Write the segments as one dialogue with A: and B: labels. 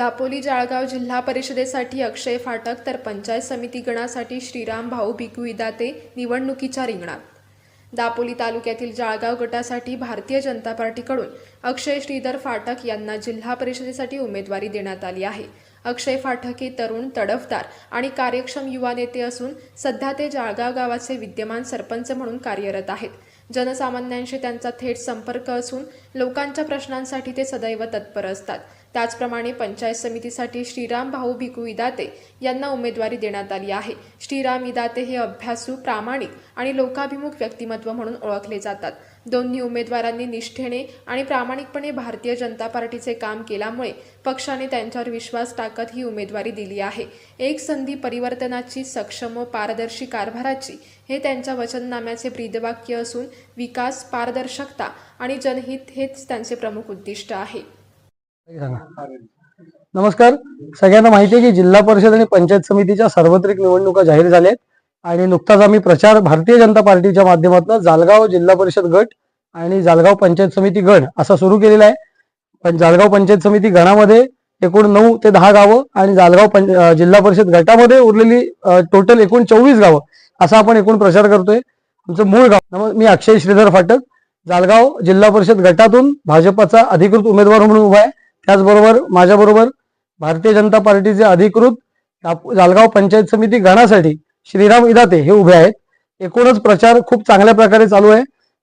A: दापोली जाळगाव जिल्हा परिषदेसाठी अक्षय फाटक तर पंचायत समिती गणासाठी श्रीराम भाऊ भिकू इदाते निवडणुकीच्या रिंगणात. दापोली तालुक्यातील जाळगाव गटासाठी भारतीय जनता पार्टीकडून अक्षय श्रीधर फाटक यांना जिल्हा परिषदेसाठी उमेदवारी देण्यात आली आहे. अक्षय फाटक हे तरुण तडफदार आणि कार्यक्षम युवा नेते असून सध्या ते जाळगाव गावाचे विद्यमान सरपंच म्हणून कार्यरत आहेत. जनसामान्यांशी त्यांचा थेट संपर्क असून लोकांच्या प्रश्नांसाठी ते सदैव तत्पर असतात. त्याचप्रमाणे पंचायत समितीसाठी श्रीराम भाऊ भिकू इदाते यांना उमेदवारी देण्यात आली आहे. श्रीराम इदाते हे अभ्यासू प्रामाणिक आणि लोकाभिमुख व्यक्तिमत्व म्हणून ओळखले जातात. दोन्ही उमेदवारांनी निष्ठेने आणि प्रामाणिकपणे भारतीय जनता पार्टीचे काम केल्यामुळे पक्षाने त्यांच्यावर विश्वास टाकत ही उमेदवारी दिली आहे. एक संधी परिवर्तनाची सक्षम व पारदर्शी कारभाराची हे त्यांच्या वचननाम्याचे ब्रीदवाक्य असून विकास पारदर्शकता आणि जनहित हेच त्यांचे प्रमुख उद्दिष्ट आहे.
B: नमस्कार. सगळ्यांना माहिती आहे की जिल्हा परिषद आणि पंचायत समितीच्या सार्वत्रिक निवडणुका जाहीर झाल्या आहेत आणि नुकताच आम्ही प्रचार भारतीय जनता पार्टीच्या माध्यमातून जालगाव जिल्हा परिषद गट आणि जालगाव पंचायत समिती गण असा सुरू केलेला आहे. पण जालगाव पंचायत समिती गणामध्ये एकूण नऊ ते दहा गावं आणि जालगाव जिल्हा परिषद गटामध्ये उरलेली टोटल एकूण चोवीस गावं असा आपण एकूण प्रचार करतोय. आमचं मूळ गाव मी अक्षय श्रीधर फाटक जालगाव जिल्हा परिषद गटातून भाजपचा अधिकृत उमेदवार म्हणून उभा आहे. त्याचबरोबर माझ्याबरोबर भारतीय जनता पार्टीचे अधिकृत जालगाव पंचायत समिती गणासाठी श्रीराम इदाते हे उभे आहेत. एकूणच प्रचार खूप चांगल्या प्रकारे चालू आहे.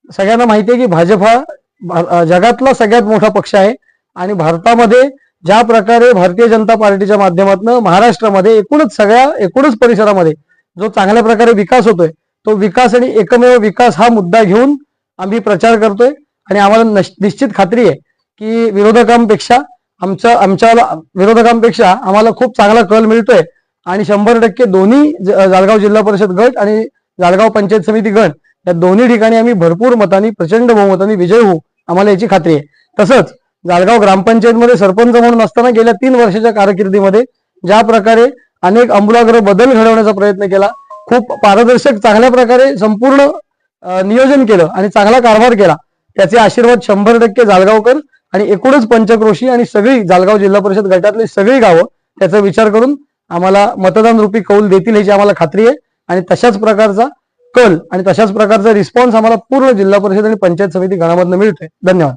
B: सगळ्यांना माहिती आहे की भाजप हा भा- जगातला सगळ्यात मोठा पक्ष आहे आणि भारतामध्ये ज्या प्रकारे भारतीय जनता पार्टीच्या माध्यमातून महाराष्ट्रामध्ये एकूणच सगळ्या एकूणच परिसरामध्ये जो चांगल्या प्रकारे विकास होतोय तो विकास आणि एकमेव विकास हा मुद्दा घेऊन आम्ही प्रचार करतोय आणि आम्हाला निश्चित खात्री आहे की विरोधकांपेक्षा आमच्या आमच्या विरोधकांपेक्षा आम्हाला खूप चांगला कल मिळतोय. आणि शंभर टक्के दोन्ही ज- जालगाव जिल्हा परिषद गट आणि जालगाव पंचायत समिती गट या दोन्ही ठिकाणी आम्ही भरपूर मतांनी प्रचंड बहुमतांनी विजय होऊ आम्हाला याची खात्री आहे. तसंच जालगाव ग्रामपंचायतमध्ये सरपंच म्हणून असताना गेल्या तीन वर्षाच्या कारकिर्दीमध्ये ज्या प्रकारे अनेक आमूलाग्र बदल घडवण्याचा प्रयत्न केला खूप पारदर्शक चांगल्या प्रकारे संपूर्ण नियोजन केलं आणि चांगला कारभार केला त्याचे आशीर्वाद शंभर टक्के जालगावकर आणि एकूणच पंचक्रोशी आणि सगळी जालगाव जिल्हा परिषद गटातली सगळी गावं त्याचा विचार करून आम्हाला मतदान रूपी कौल देतील याची आम्हाला खात्री आहे. आणि तशाच प्रकारचा कल आणि तशाच प्रकारचा रिस्पॉन्स आम्हाला पूर्ण जिल्हा परिषद आणि पंचायत समिती गणामधनं मिळतोय धन्यवाद.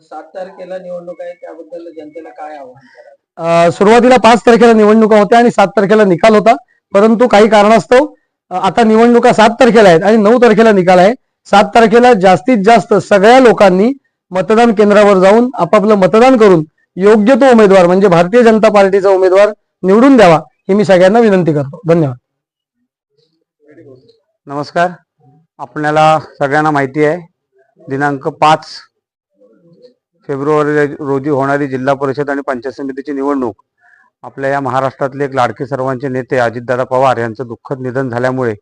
C: सात तारखेला निवडणूक आहे त्याबद्दल जनतेला काय आव्हान
B: सुरुवातीला पाच तारखेला निवडणुका होत्या आणि सात तारखेला निकाल होता. परंतु काही कारणास्तव आता निवडणुका सात तारखेला आहेत आणि नऊ तारखेला निकाल आहे. सात तारखेला जास्तीत जास्त सगळ्या लोकांनी मतदान केंद्रावर जाऊन आपापलं मतदान करून योग्य तो उमेदवार म्हणजे भारतीय जनता पार्टीचा उमेदवार निवडून द्यावा ही मी सगळ्यांना विनंती करतो. धन्यवाद.
D: नमस्कार. आपल्याला सगळ्यांना माहिती आहे दिनांक पाच फेब्रुवारी रोजी होणारी जिल्हा परिषद आणि पंचायत समितीची निवडणूक. आपल्या या महाराष्ट्रातले एक लाडके सर्वांचे नेते अजितदादा पवार यांचं दुःखद निधन झाल्यामुळे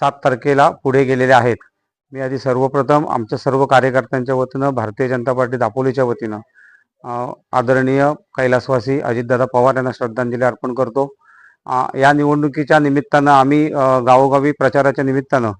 D: सात तारखेला पुढे गेलेले आहेत. मी आधी सर्वप्रथम आमच्या सर्व कार्यकर्त्यांच्या वतीनं भारतीय जनता पार्टी दापोलीच्या वतीनं आदरणीय कैलासवासी अजितदादा पवार यांना श्रद्धांजली अर्पण करतो. या निवडणुकीच्या निमित्तानं आम्ही गावोगावी प्रचाराच्या निमित्तानं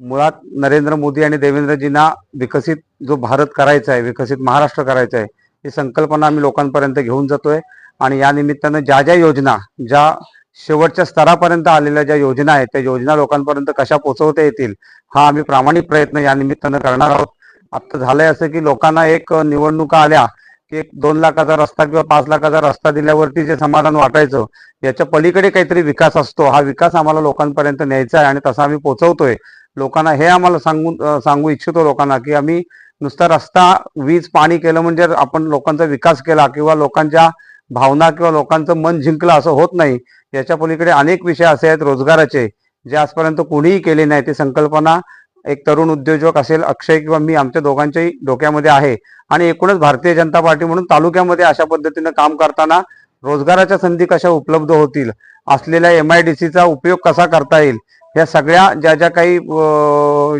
D: मुळात नरेंद्र मोदी आणि देवेंद्रजींना विकसित जो भारत करायचा आहे विकसित महाराष्ट्र करायचा आहे ही संकल्पना आम्ही लोकांपर्यंत घेऊन जातोय. आणि या निमित्तानं ज्या ज्या योजना ज्या शेवटच्या स्तरापर्यंत आलेल्या ज्या योजना आहेत त्या योजना लोकांपर्यंत कशा पोहोचवता येतील हा आम्ही प्रामाणिक प्रयत्न या निमित्तानं करणार आहोत. आता झालंय असं की लोकांना एक निवडणुका आल्या की एक दोन लाखाचा रस्ता किंवा पाच लाखाचा रस्ता दिल्यावरती जे समाधान वाटायचं याच्या पलीकडे काहीतरी विकास असतो. हा विकास आम्हाला लोकांपर्यंत न्यायचा आहे आणि तसा आम्ही पोहोचवतोय. लोकांना हे आम्हाला सांगून सांगू इच्छितो लोकांना की आम्ही नुसता रस्ता वीज पाणी केलं म्हणजे आपण लोकांचा विकास केला किंवा लोकांच्या भावना किंवा लोकांचं मन जिंकलं असं होत नाही याच्या पलीकडे अनेक विषय असे आहेत रोजगाराचे जे आजपर्यंत कोणीही केले नाही. ती संकल्पना एक तरुण उद्योजक असेल अक्षय किंवा मी आमच्या दोघांच्याही डोक्यामध्ये आहे. आणि एकूणच भारतीय जनता पार्टी म्हणून तालुक्यामध्ये अशा पद्धतीनं काम करताना रोजगाराच्या संधी कशा उपलब्ध होतील असलेल्या एम आय डी सीचा उपयोग कसा करता येईल ह्या सगळ्या ज्या ज्या काही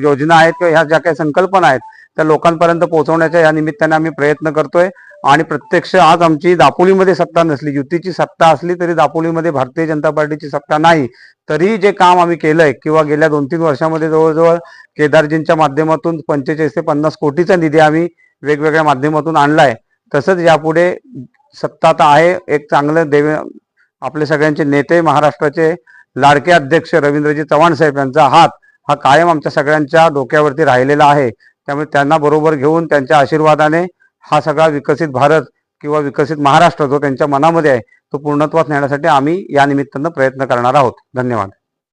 D: योजना आहेत किंवा ह्या ज्या काही संकल्पना आहेत त्या लोकांपर्यंत पोहोचवण्याच्या या निमित्ताने आम्ही प्रयत्न करतोय. आणि प्रत्यक्ष आज आमची दापोलीमध्ये सत्ता नसली युतीची सत्ता असली तरी दापोलीमध्ये भारतीय जनता पार्टीची सत्ता नाही. तरी जे काम आम्ही केलंय किंवा गेल्या दोन तीन वर्षामध्ये जवळजवळ केदारजींच्या माध्यमातून पंचेचाळीस ते पन्नास कोटीचा निधी आम्ही वेगवेगळ्या माध्यमातून आणलाय. तसंच यापुढे सत्ता आता आहे एक चांगलं देवे आपले सगळ्यांचे नेते महाराष्ट्राचे लाडके अध्यक्ष रवींद्रजी चव्हाण साहेब यांचा हात हा कायम आमच्या सगळ्यांच्या डोक्यावरती राहिलेला आहे. त्यामुळे त्यांना बरोबर घेऊन त्यांच्या आशीर्वादाने हा सगळा विकसित भारत किंवा विकसित महाराष्ट्र जो त्यांच्या मनामध्ये आहे तो पूर्णत्वास नेण्यासाठी आम्ही या निमित्तानं प्रयत्न करणार आहोत. धन्यवाद.